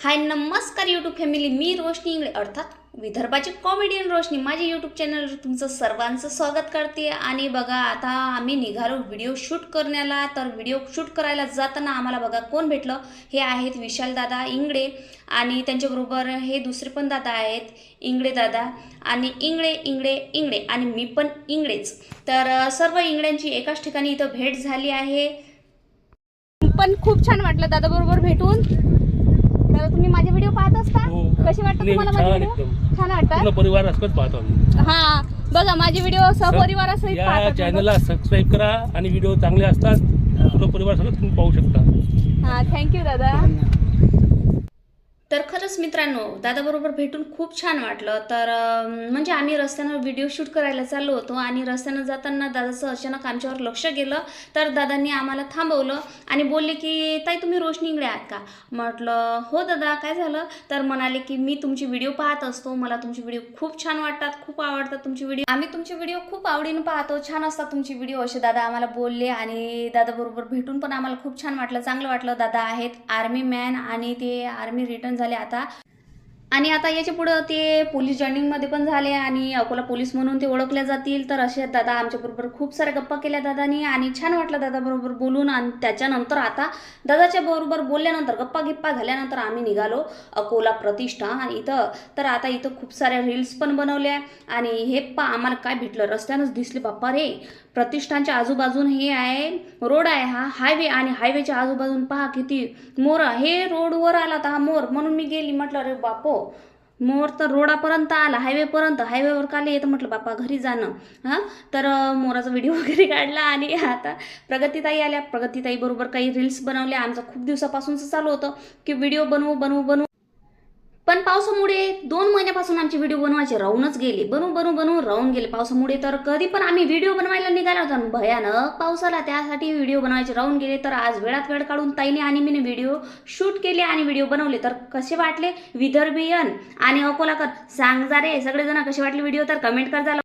हाय नमस्कार YouTube family मी रोशनी इंगळे. अर्थात विदर्भाची कॉमेडियन रोशनी. माझ्या यूट्यूब चॅनलवर तुमचं सर्वांचं स्वागत करते. आणि बघा आता आम्ही निघालो व्हिडिओ शूट करण्याला. तर व्हिडिओ शूट करायला जाताना आम्हाला बघा कोण भेटलं? हे आहेत विशाल दादा इंगळे आणि त्यांच्याबरोबर हे दुसरे पण दादा आहेत इंगळे दादा आणि इंगळे इंगळे इंगळे आणि मी पण इंगळेच. तर सर्व इंगळ्यांची एकाच ठिकाणी इथं भेट झाली आहे. पण खूप छान वाटलं दादाबरोबर भेटून. व्हिडिओ पाहत असता? हो. कशी वाटतं नेहमी तुम्हाला माझे छान व्हिडिओ एकदम. छान वाटतात पूर्ण परिवार असंच पाहतो आम्ही. हा बघा माझे व्हिडिओ सहपरिवारासहित या पाहतात चॅनलला सबस्क्राईब करा आणि व्हिडिओ चांगले असतात पूर्ण परिवार सगळं तुम्ही पाहू शकता. हा थँक्यू दादा. तर खरंच मित्रांनो दादाबरोबर भेटून खूप छान वाटलं. तर म्हणजे आम्ही रस्त्यानं व्हिडिओ शूट करायला चाललो होतो आणि रस्त्यानं जाताना दादाचं अचानक आमच्यावर लक्ष गेलं. तर दादांनी आम्हाला थांबवलं आणि बोलले की ताई तुम्ही रोशनी इकडे आहात का? म्हटलं हो दादा काय झालं? तर म्हणाले की मी तुमची व्हिडिओ पाहत असतो. मला तुमचे व्हिडिओ खूप छान वाटतात खूप आवडतात तुमचे व्हिडिओ आम्ही तुमचे व्हिडिओ खूप आवडीनं पाहतो. छान असतात तुमची व्हिडिओ असे दादा आम्हाला बोलले आणि दादाबरोबर भेटून पण आम्हाला खूप छान वाटलं चांगलं वाटलं. दादा आहेत आर्मी मॅन आणि ते आर्मी रिटर्न झाले. आता आणि आता याच्या पुढं ते पोलीस जॉईनिंगमध्ये पण झाले आणि अकोला पोलीस म्हणून ते ओळखल्या जातील. तर असे दादा आमच्याबरोबर खूप साऱ्या गप्पा केल्या दादानी आणि छान वाटलं दादाबरोबर बोलून आणि त्याच्यानंतर आता दादाच्या बरोबर बोलल्यानंतर गप्पा गिप्पा झाल्यानंतर आम्ही निघालो अकोला प्रतिष्ठा आणि इथं. तर आता इथं खूप साऱ्या रील्स पण बनवल्या आणि हे पा आम्हाला काय भेटलं? रस्त्यानंच दिसले. बाप्पा रे! प्रतिष्ठानच्या आजूबाजून हे आहे रोड आहे हा हायवे आणि हायवेच्या आजूबाजून पहा किती मोर. हे रोडवर आला होता हा मोर. म्हणून मी गेली म्हटलं अरे बापो! मोर तर रोडापर्यंत आला हायवेपर्यंत. हायवेवर काले येतं म्हटलं बापा घरी जाणं. हां? तर मोराचा व्हिडिओ वगैरे काढला आणि आता प्रगतीताई आल्या. प्रगतीताई बरोबर काही रील्स बनवल्या. आमचं खूप दिवसापासूनच चालू होतं की व्हिडिओ बनवू बनवू बनवू. पण पावसामुळे दोन महिन्यापासून आमचे व्हिडिओ बनवायचे राहूनच गेले. बनवू बनून बनवून राहून गेले. पावसामुळे तर कधी पण आम्ही व्हिडिओ बनवायला निघाला होता. आणि भयानक पावसाला त्यासाठी व्हिडिओ बनवायचे राहून गेले. तर आज वेळात वेळ काढून ताईने आणि मीने व्हिडिओ शूट केले आणि व्हिडिओ बनवले. तर कसे वाटले? विदर्भियन आणि अकोलाकर सांग जा रे सगळेजण कसे वाटले व्हिडिओ तर कमेंट कर